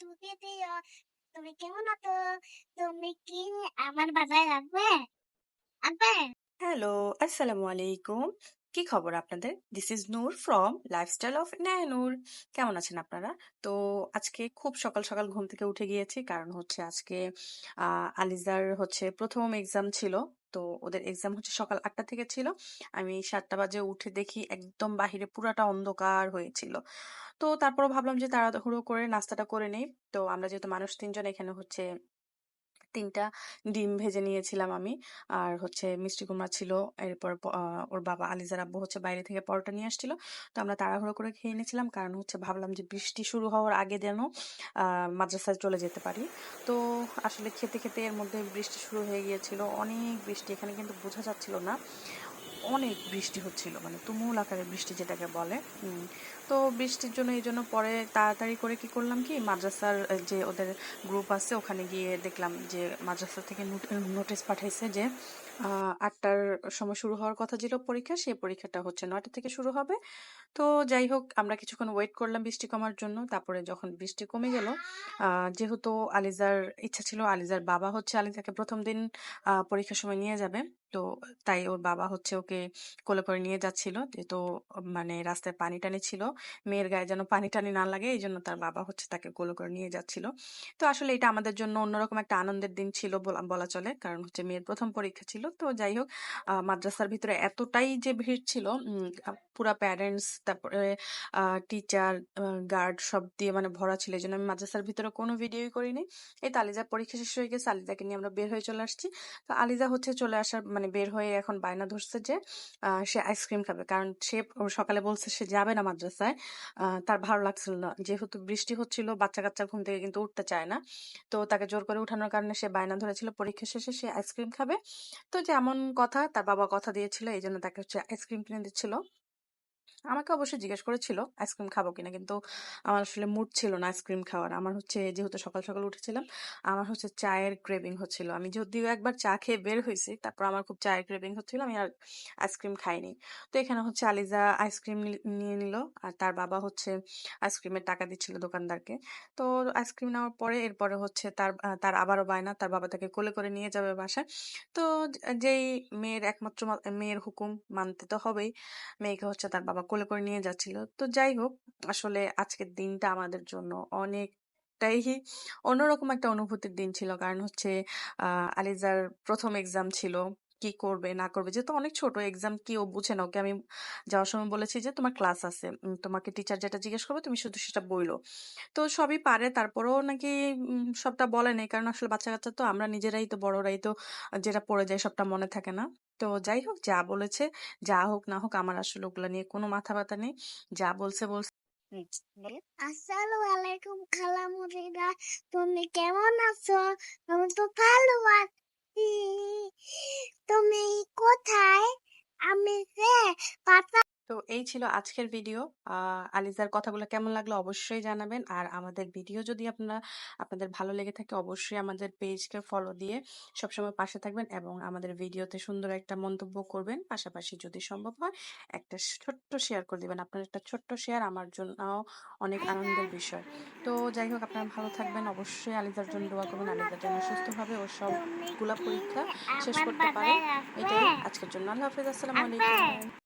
ঢুকে দিও তুমি কেমন আছো? তুমি কি আমার বাজায় রাখবে আসবে? হ্যালো আসসালামু আলাইকুম। কি খবর আপনাদের? This is Noor from lifestyle of Noor কেমন আছেন আপনারা? তো আজকে খুব সকাল সকাল ঘুম থেকে উঠে গিয়েছি, কারণ হচ্ছে আজকে আলিজার হচ্ছে প্রথম এক্সাম ছিল। তো ওদের এক্সাম হচ্ছে সকাল আটটা থেকে ছিল। আমি সাতটা বাজে উঠে দেখি একদম বাহিরে পুরাটা অন্ধকার হয়েছিল। তো তারপর ভাবলাম যে তাড়াহুড়ো করে নাস্তাটা করে নেই। তো আমরা যেহেতু মানুষ তিনজন, এখানে হচ্ছে তিনটা ডিম ভেজে নিয়েছিলাম আমি। আর হচ্ছে মিষ্টি কুমড়া ছিল, এরপর ওর বাবা আলিজার আব্বু হচ্ছে বাইরে থেকে পরোটা নিয়ে আসছিল। তো আমরা তাড়াহুড়ো করে খেয়ে নিয়েছিলাম, কারণ হচ্ছে ভাবলাম যে বৃষ্টি শুরু হওয়ার আগে যেন মাদ্রাসায় চলে যেতে পারি। তো আসলে খেতে খেতে এর মধ্যে বৃষ্টি শুরু হয়ে গিয়েছিল। অনেক বৃষ্টি, এখানে কিন্তু বোঝা যাচ্ছিল না। অনেক বৃষ্টি হচ্ছিল মানে তুমুল আকারে বৃষ্টি যেটাকে বলে। তো বৃষ্টির জন্য, এই জন্য পরে তাড়াতাড়ি করে কি করলাম কি, মাদ্রাসার যে ওদের গ্রুপ আছে, ওখানে গিয়ে দেখলাম যে মাদ্রাসা থেকে নোটিশ পাঠাইছে যে আটটার সময় শুরু হওয়ার কথা ছিল পরীক্ষা, সেই পরীক্ষাটা হচ্ছে নয়টা থেকে শুরু হবে। তো যাই হোক, আমরা কিছুক্ষণ ওয়েট করলাম বৃষ্টি কমার জন্য, তারপরে যখন বৃষ্টি কমে গেল যেহেতু আলিজার ইচ্ছা ছিল, আলিজার বাবা হচ্ছে আলিজাকে প্রথম দিন পরীক্ষার সময় নিয়ে যাবে, তো তাই ওর বাবা হচ্ছে ওকে কোলে করে নিয়ে যাচ্ছিল। যেহেতু মানে রাস্তায় পানি টানি ছিল। মেয়ের গায়ে যেন পানি টানি না লাগে, এই জন্য তার বাবা হচ্ছে তাকে কোলে করে নিয়ে যাচ্ছিল। তো আসলে এটা আমাদের জন্য অন্যরকম একটা আনন্দের দিন ছিল বলা চলে। কারণ হচ্ছে মেয়ের প্রথম পরীক্ষা ছিল। তো যাই হোক মাদ্রাসার ভিতরে এতটাই যে ভিড় ছিল পুরা প্যারেন্টস তারপরে টিচার গার্ড সব দিয়ে মানে ভরা ছিল। এই জন্য আমি মাদ্রাসার ভিতরে কোনো ভিডিওই করিনি। এই তো আলিজার পরীক্ষা শেষ হয়ে গেছে। আলিজাকে নিয়ে আমরা বের হয়ে চলে আসছি। তো আলিজা হচ্ছে চলে আসার মানে বের হয়ে এখন বায়না ধরছে যে সে আইসক্রিম খাবে। কারণ সে সকালে বলছে সে যাবে না মাদ্রাসায়। তার ভালো লাগছিল না। যেহেতু বৃষ্টি হচ্ছিল বাচ্চা কাচ্চা ঘুম থেকে কিন্তু উঠতে চায় না। তো তাকে জোর করে উঠানোর কারণে সে বায়না ধরেছিল, পরীক্ষা শেষে সে আইসক্রিম খাবে। তো যেমন কথা, তার বাবা কথা দিয়েছিল এই জন্য তাকে হচ্ছে আইসক্রিম কিনে দিচ্ছিল। আমাকে অবশ্যই জিজ্ঞেস করেছিল, আইসক্রিম খাব কিনা? কিন্তু আমার আসলে মুড ছিল না আইসক্রিম খাওয়ার। আমার হচ্ছে, যেহেতু সকাল সকাল উঠেছিলাম, আমার হচ্ছে চায়ের ক্রেভিং হচ্ছিল। আমি যদিও একবার চা খেয়ে বের হয়েছি, তারপর আমার খুব চায়ের ক্রেভিং হচ্ছিল, আমি আর আইসক্রিম খাইনি। তো এখানে হচ্ছে আলিজা আইসক্রিম নিয়ে নিল, আর তার বাবা হচ্ছে আইসক্রিমের টাকা দিচ্ছিল দোকানদারকে। তো আইসক্রিম নেওয়ার পরে এরপরে হচ্ছে তার তার আবারও বায়না, তার বাবা তাকে কোলে করে নিয়ে যাবে বাসায়। তো যেই মেয়ের একমাত্র মেয়ের হুকুম মানতে তো হবেই, মেয়েকে হচ্ছে তার বাবা কোলে করে নিয়ে যাচ্ছিল। তো যাই হোক আসলে আজকের দিনটা আমাদের জন্য অনেকটাই অন্যরকম একটা অনুভূতির দিন ছিল। কারণ হচ্ছে আলিজার প্রথম এক্সাম ছিল। কি করবে, না করবে? যেহেতু অনেক ছোট এক্সাম কি ও বুঝে না। ওকে আমি যাওয়ার সময় বলেছি যে, তোমার ক্লাস আছে। তোমাকে টিচার যেটা জিজ্ঞেস করবে, তুমি শুধু সেটা বইলো। তো সবই পারে। তারপরেও নাকি সবটা বলে নেই। কারণ আসলে বাচ্চা কাচ্চা তো আমরা নিজেরাই তো বড়রাই তো যেটা পড়ে যায় সবটা মনে থাকে না। তো যাই হোক, যা বলেছে, যা হোক না হোক, আমার আসলে ওগুলা নিয়ে কোনো মাথা ব্যথা নেই। যা বলছে বলছে। আসসালামু আলাইকুম খালামুদিরা তুমি কেমন আছো? আমি তো ভালো আছি। তুমি কোথায় আমি যে পাতা তো এই ছিল আজকের ভিডিও। আলিজার কথাগুলো কেমন লাগল অবশ্যই জানাবেন। আর আমাদের ভিডিও যদি আপনারা, আপনাদের ভালো লেগে থাকে অবশ্যই আমাদের পেজকে ফলো দিয়ে সবসময় পাশে থাকবেন এবং আমাদের ভিডিওতে সুন্দর একটা মন্তব্য করবেন। পাশাপাশি যদি সম্ভব হয়, একটা ছোট্ট শেয়ার করে দিবেন। আপনার একটা ছোট্ট শেয়ার আমার জন্য অনেক আনন্দের বিষয়। তো যাই হোক, আপনারা ভালো থাকবেন। অবশ্যই আলিজার জন্য দোয়া করবেন। আলিজার জন্য সুস্থভাবে ও সবগুলা পরীক্ষা শেষ করতে পারে। এটাই। আজকের জন্য আল্লাহ হাফিজ। আসসালামু আলাইকুম।